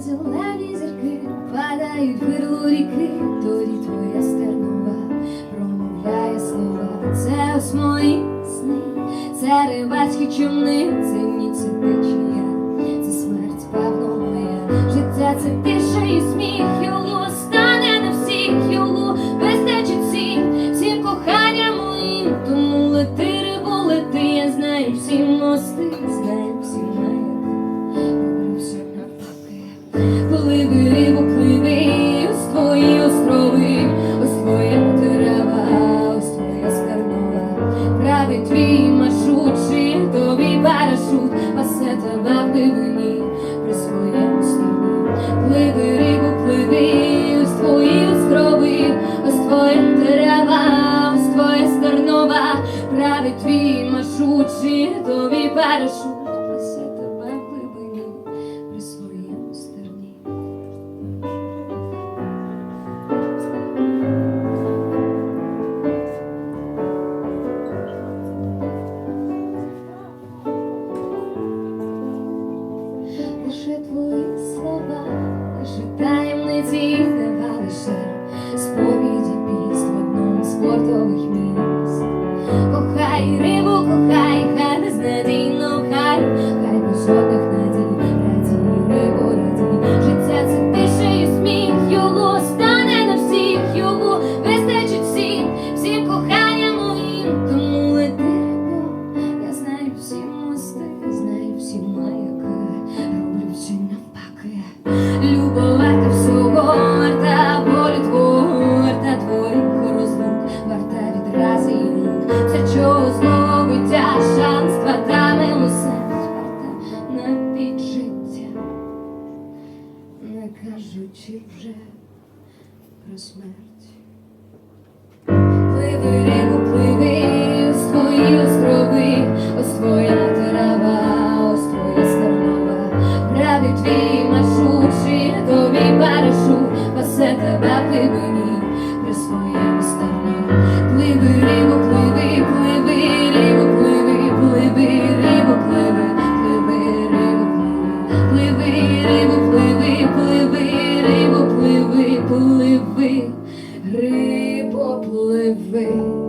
зелені зірки падають в гирлу ріки, тоді твоя стернова промовляє слова. Це ось мої сни, це рибацькі човни, це ніці течія, це смерть, певно, моя. Життя це тиша і сміх, його Правий твій маршрут, чи тобі парашут, пасе тебе в дивині при своєму сні. Пливи, рибу, пливи, ось твої острови, ось твоє дерева, ось твоє стернова. править твій маршрут, чи тобі парашут, Кохай рибу, кохай, хай безнадійно, хай, кажучи вже про смерть. Пливи, рибу, пливи, ось твої острови, ось твоя трава, ось твоя стернова. Правий твій маршрут, тобі парашут, пасе тебе в при своєму стерні. Пливи, рибо, пливи, пливи.